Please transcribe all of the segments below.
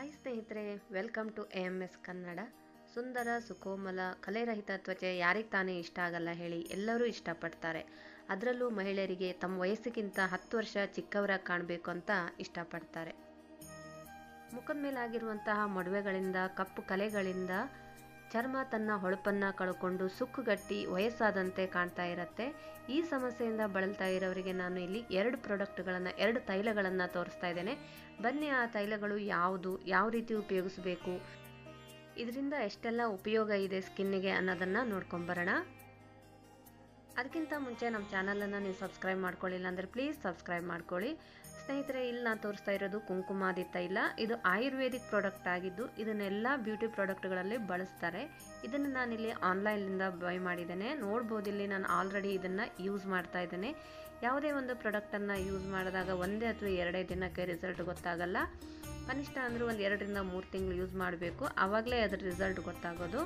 Hi ಸ್ನೇಹಿತರೆ welcome to A M S Kannada. ಸುಂದರ, ಸುಕೋಮಲ, ಕಲೆರಹಿತ ತ್ವಚೆ ಯಾರಿಗೆ ತಾನೇ ಇಷ್ಟ ಆಗಲ್ಲ ಹೇಳಿ ಎಲ್ಲರೂ ಇಷ್ಟಪಡ್ತಾರೆ. ಅದರಲ್ಲೂ ಮಹಿಳೆಯರಿಗೆ ತಮ್ಮ ವಯಸ್ಸಿಗಿಂತ ಹತ್ತು ವರ್ಷ ಚಿಕ್ಕವರ ಕಾಣಬೇಕು ಅಂತ ಇಷ್ಟಪಡ್ತಾರೆ. ಮುಖದ ಮೇಲಾಗಿರುವಂತಹ ಮೊಡವೆಗಳಿಂದ, ಕಪ್ಪು ಕಲೆಗಳಿಂದ ಚರ್ಮ ತನ್ನ ಹೊಳಪನ್ನು ಕಳ್ಕೊಂಡು ಸುಕ್ಕುಗಟ್ಟಿ ವಯಸ್ಸಾದಂತೆ ಕಾಣ್ತಾ ಇರುತ್ತೆ. ಈ ಸಮಸ್ಯೆಯಿಂದ ಬಳಲ್ತಾ ಇರೋರಿಗೆ ನಾನು ಇಲ್ಲಿ ಎರಡು ಪ್ರಾಡಕ್ಟ್ಗಳನ್ನು, ಎರಡು ತೈಲಗಳನ್ನು ತೋರಿಸ್ತಾ ಇದ್ದೇನೆ. ಬನ್ನಿ, ಆ ತೈಲಗಳು ಯಾವುದು, ಯಾವ ರೀತಿ ಉಪಯೋಗಿಸಬೇಕು, ಇದರಿಂದ ಎಷ್ಟೆಲ್ಲ ಉಪಯೋಗ ಇದೆ ಸ್ಕಿನ್ನಿಗೆ ಅನ್ನೋದನ್ನು ನೋಡ್ಕೊಂಬರೋಣ. ಅದಕ್ಕಿಂತ ಮುಂಚೆ ನಮ್ಮ ಚಾನಲನ್ನು ನೀವು ಸಬ್ಸ್ಕ್ರೈಬ್ ಮಾಡ್ಕೊಳ್ಳಿಲ್ಲ ಅಂದರೆ ಪ್ಲೀಸ್ ಸಬ್ಸ್ಕ್ರೈಬ್ ಮಾಡ್ಕೊಳ್ಳಿ. ಸ್ನೇಹಿತರೆ, ಇಲ್ಲಿ ನಾನು ತೋರಿಸ್ತಾ ಇರೋದು ಕುಂಕುಮಾದಿ ತೈಲ ಇದು ಆಯುರ್ವೇದಿಕ್ ಪ್ರಾಡಕ್ಟ್ ಆಗಿದ್ದು, ಇದನ್ನೆಲ್ಲ ಬ್ಯೂಟಿ ಪ್ರಾಡಕ್ಟ್ಗಳಲ್ಲಿ ಬಳಸ್ತಾರೆ. ಇದನ್ನು ನಾನಿಲ್ಲಿ ಆನ್ಲೈನಿಂದ ಬೈ ಮಾಡಿದ್ದೇನೆ. ನೋಡ್ಬೋದು, ಇಲ್ಲಿ ನಾನು ಆಲ್ರೆಡಿ ಇದನ್ನು ಯೂಸ್ ಮಾಡ್ತಾ ಇದ್ದೇನೆ. ಯಾವುದೇ ಒಂದು ಪ್ರಾಡಕ್ಟನ್ನು ಯೂಸ್ ಮಾಡಿದಾಗ ಒಂದೇ ಅಥವಾ ಎರಡೇ ದಿನಕ್ಕೆ ರಿಸಲ್ಟ್ ಗೊತ್ತಾಗಲ್ಲ. ಕನಿಷ್ಠ ಅಂದರೂ ಒಂದು ಎರಡರಿಂದ ಮೂರು ತಿಂಗಳು ಯೂಸ್ ಮಾಡಬೇಕು. ಆವಾಗಲೇ ಅದರ ರಿಸಲ್ಟ್ ಗೊತ್ತಾಗೋದು.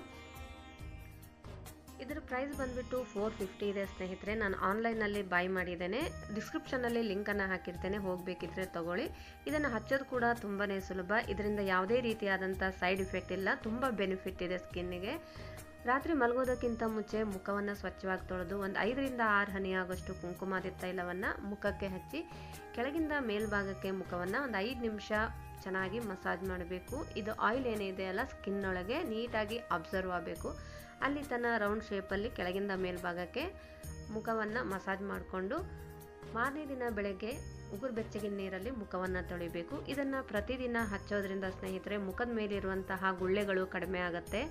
ಇದರ ಪ್ರೈಸ್ ಬಂದುಬಿಟ್ಟು ಫೋರ್ ಫಿಫ್ಟಿ ಇದೆ ಸ್ನೇಹಿತರೆ. ನಾನು ಆನ್ಲೈನಲ್ಲಿ ಬೈ ಮಾಡಿದ್ದೇನೆ. ಡಿಸ್ಕ್ರಿಪ್ಷನಲ್ಲಿ ಲಿಂಕನ್ನು ಹಾಕಿರ್ತೇನೆ. ಹೋಗಬೇಕಿದ್ರೆ ತಗೊಳ್ಳಿ. ಇದನ್ನು ಹಚ್ಚೋದು ಕೂಡ ತುಂಬಾ ಸುಲಭ. ಇದರಿಂದ ಯಾವುದೇ ರೀತಿಯಾದಂಥ ಸೈಡ್ ಇಫೆಕ್ಟ್ ಇಲ್ಲ. ತುಂಬ ಬೆನಿಫಿಟ್ ಇದೆ ಸ್ಕಿನ್ನಿಗೆ ರಾತ್ರಿ ಮಲಗೋದಕ್ಕಿಂತ ಮುಂಚೆ ಮುಖವನ್ನು ಸ್ವಚ್ಛವಾಗಿ ತೊಳೆದು ಒಂದು ಐದರಿಂದ ಆರು ಹನಿ ಆಗೋಷ್ಟು ಕುಂಕುಮಾದಿ ತೈಲವನ್ನು ಮುಖಕ್ಕೆ ಹಚ್ಚಿ ಕೆಳಗಿಂದ ಮೇಲ್ಭಾಗಕ್ಕೆ ಮುಖವನ್ನು ಒಂದು ಐದು ನಿಮಿಷ ಚೆನ್ನಾಗಿ ಮಸಾಜ್ ಮಾಡಬೇಕು. ಇದು ಆಯಿಲ್ ಏನಿದೆ ಅಲ್ಲ ಸ್ಕಿನ್ ಒಳಗೆ ನೀಟಾಗಿ ಅಬ್ಸರ್ವ್ ಆಗಬೇಕು. ಅಲ್ಲಿ ತನ್ನ ರೌಂಡ್ ಶೇಪಲ್ಲಿ ಕೆಳಗಿಂದ ಮೇಲ್ಭಾಗಕ್ಕೆ ಮುಖವನ್ನು ಮಸಾಜ್ ಮಾಡಿಕೊಂಡು ಮಾರನೇ ದಿನ ಬೆಳಗ್ಗೆ ಉಗುರು ಬೆಚ್ಚಗಿನ ನೀರಲ್ಲಿ ಮುಖವನ್ನು ತೊಳಿಬೇಕು. ಇದನ್ನು ಪ್ರತಿದಿನ ಹಚ್ಚೋದ್ರಿಂದ ಸ್ನೇಹಿತರೆ, ಮುಖದ ಮೇಲಿರುವಂತಹ ಗುಳ್ಳೆಗಳು ಕಡಿಮೆ ಆಗುತ್ತೆ.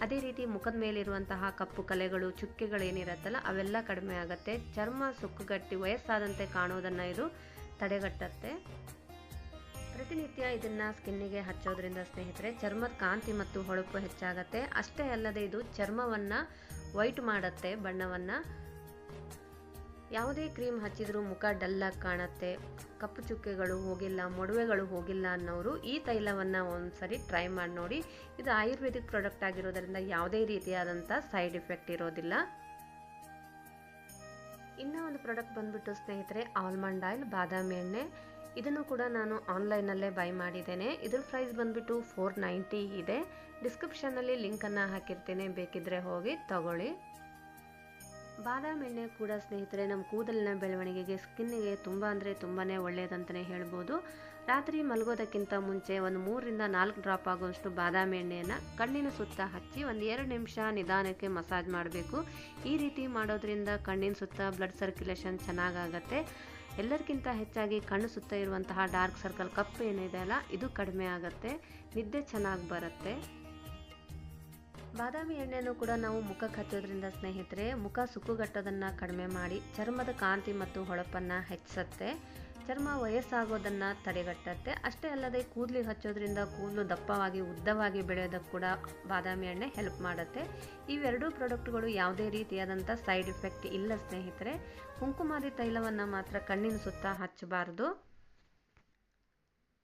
ಅದೇ ರೀತಿ ಮುಖದ ಮೇಲಿರುವಂತಹ ಕಪ್ಪು ಕಲೆಗಳು ಚುಕ್ಕೆಗಳೇನಿರುತ್ತಲ್ಲ ಅವೆಲ್ಲ ಕಡಿಮೆ ಆಗುತ್ತೆ. ಚರ್ಮ ಸುಕ್ಕುಗಟ್ಟಿ ವಯಸ್ಸಾದಂತೆ ಕಾಣೋದನ್ನು ಇದು ತಡೆಗಟ್ಟುತ್ತೆ. ಪ್ರತಿನಿತ್ಯ ಇದನ್ನು ಸ್ಕಿನ್ನಿಗೆ ಹಚ್ಚೋದ್ರಿಂದ ಸ್ನೇಹಿತರೆ, ಚರ್ಮದ ಕಾಂತಿ ಮತ್ತು ಹೊಳಪು ಹೆಚ್ಚಾಗತ್ತೆ. ಅಷ್ಟೇ ಅಲ್ಲದೆ ಇದು ಚರ್ಮವನ್ನು ವೈಟ್ ಮಾಡುತ್ತೆ ಬಣ್ಣವನ್ನು. ಯಾವುದೇ ಕ್ರೀಮ್ ಹಚ್ಚಿದರೂ ಮುಖ ಡಲ್ಲಾಗಿ ಕಾಣುತ್ತೆ. ಕಪ್ಪು ಚುಕ್ಕೆಗಳು ಹೋಗಿಲ್ಲ, ಮೊಡವೆಗಳು ಹೋಗಿಲ್ಲ ಅನ್ನೋರು ಈ ತೈಲವನ್ನು ಒಂದ್ಸರಿ ಟ್ರೈ ಮಾಡಿ ನೋಡಿ. ಇದು ಆಯುರ್ವೇದಿಕ್ ಪ್ರಾಡಕ್ಟ್ ಆಗಿರೋದರಿಂದ ಯಾವುದೇ ರೀತಿಯಾದಂಥ ಸೈಡ್ ಇಫೆಕ್ಟ್ ಇರೋದಿಲ್ಲ. ಇನ್ನೂ ಒಂದು ಪ್ರಾಡಕ್ಟ್ ಬಂದ್ಬಿಟ್ಟು ಸ್ನೇಹಿತರೆ, ಆಲ್ಮಂಡ್ ಆಯಿಲ್, ಬಾದಾಮಿ ಎಣ್ಣೆ. ಇದನ್ನು ಕೂಡ ನಾನು ಆನ್ಲೈನಲ್ಲೇ ಬೈ ಮಾಡಿದ್ದೇನೆ. ಇದ್ರ ಪ್ರೈಸ್ ಬಂದುಬಿಟ್ಟು ಫೋರ್ ನೈಂಟಿ ಇದೆ. ಡಿಸ್ಕ್ರಿಪ್ಷನಲ್ಲಿ ಲಿಂಕನ್ನು ಹಾಕಿರ್ತೇನೆ. ಬೇಕಿದ್ರೆ ಹೋಗಿ ತಗೊಳ್ಳಿ. ಬಾದಾಮಿ ಎಣ್ಣೆ ಕೂಡ ಸ್ನೇಹಿತರೆ ನಮ್ಮ ಕೂದಲಿನ ಬೆಳವಣಿಗೆಗೆ ಸ್ಕಿನ್ನಿಗೆ ತುಂಬ ಅಂದರೆ ತುಂಬಾ ಒಳ್ಳೆಯದಂತಲೇ ಹೇಳ್ಬೋದು. ರಾತ್ರಿ ಮಲಗೋದಕ್ಕಿಂತ ಮುಂಚೆ ಒಂದು ಮೂರರಿಂದ ನಾಲ್ಕು ಡ್ರಾಪ್ ಆಗುವಷ್ಟು ಬಾದಾಮಿ ಎಣ್ಣೆಯನ್ನು ಕಣ್ಣಿನ ಸುತ್ತ ಹಚ್ಚಿ ಒಂದು ಎರಡು ನಿಮಿಷ ನಿಧಾನಕ್ಕೆ ಮಸಾಜ್ ಮಾಡಬೇಕು. ಈ ರೀತಿ ಮಾಡೋದ್ರಿಂದ ಕಣ್ಣಿನ ಸುತ್ತ ಬ್ಲಡ್ ಸರ್ಕ್ಯುಲೇಷನ್ ಚೆನ್ನಾಗಾಗತ್ತೆ. ಎಲ್ಲರಿಗಿಂತ ಹೆಚ್ಚಾಗಿ ಕಣ್ಣು ಸುತ್ತ ಇರುವಂತಹ ಡಾರ್ಕ್ ಸರ್ಕಲ್ ಕಪ್ಪು ಏನಿದೆ ಅಲ್ಲ ಇದು ಕಡಿಮೆ ಆಗುತ್ತೆ. ನಿದ್ದೆ ಚೆನ್ನಾಗಿ ಬರುತ್ತೆ. ಬಾದಾಮಿ ಎಣ್ಣೆಯನ್ನು ಕೂಡ ನಾವು ಮುಖಕ್ಕೆ ಹಚ್ಚೋದ್ರಿಂದ ಸ್ನೇಹಿತರೆ, ಮುಖ ಸುಕ್ಕುಗಟ್ಟೋದನ್ನು ಕಡಿಮೆ ಮಾಡಿ ಚರ್ಮದ ಕಾಂತಿ ಮತ್ತು ಹೊಳಪನ್ನು ಹೆಚ್ಚಿಸುತ್ತೆ. ಚರ್ಮ ವಯಸ್ಸಾಗೋದನ್ನು ತಡೆಗಟ್ಟುತ್ತೆ. ಅಷ್ಟೇ ಅಲ್ಲದೆ ಕೂದಲಿಗೆ ಹಚ್ಚೋದ್ರಿಂದ ಕೂದಲು ದಪ್ಪವಾಗಿ, ಉದ್ದವಾಗಿ ಬೆಳೆಯೋದಕ್ಕೆ ಕೂಡ ಬಾದಾಮಿ ಎಣ್ಣೆ ಹೆಲ್ಪ್ ಮಾಡುತ್ತೆ. ಇವೆರಡೂ ಪ್ರಾಡಕ್ಟ್ಗಳು ಯಾವುದೇ ರೀತಿಯಾದಂಥ ಸೈಡ್ ಇಫೆಕ್ಟ್ ಇಲ್ಲ ಸ್ನೇಹಿತರೆ. ಕುಂಕುಮಾರಿ ತೈಲವನ್ನು ಮಾತ್ರ ಕಣ್ಣಿನ ಸುತ್ತ ಹಚ್ಚಬಾರ್ದು.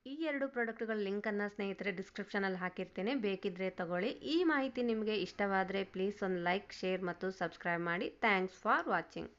ಈ ಎರಡು ಪ್ರಾಡಕ್ಟ್ಗಳ ಲಿಂಕನ್ನು ಸ್ನೇಹಿತರೆ ಡಿಸ್ಕ್ರಿಪ್ಷನಲ್ಲಿ ಹಾಕಿರ್ತೇನೆ. ಬೇಕಿದ್ರೆ ತಗೊಳ್ಳಿ. ಈ ಮಾಹಿತಿ ನಿಮಗೆ ಇಷ್ಟವಾದರೆ ಪ್ಲೀಸ್ ಒಂದು ಲೈಕ್, ಶೇರ್ ಮತ್ತು ಸಬ್ಸ್ಕ್ರೈಬ್ ಮಾಡಿ. Thanks for watching.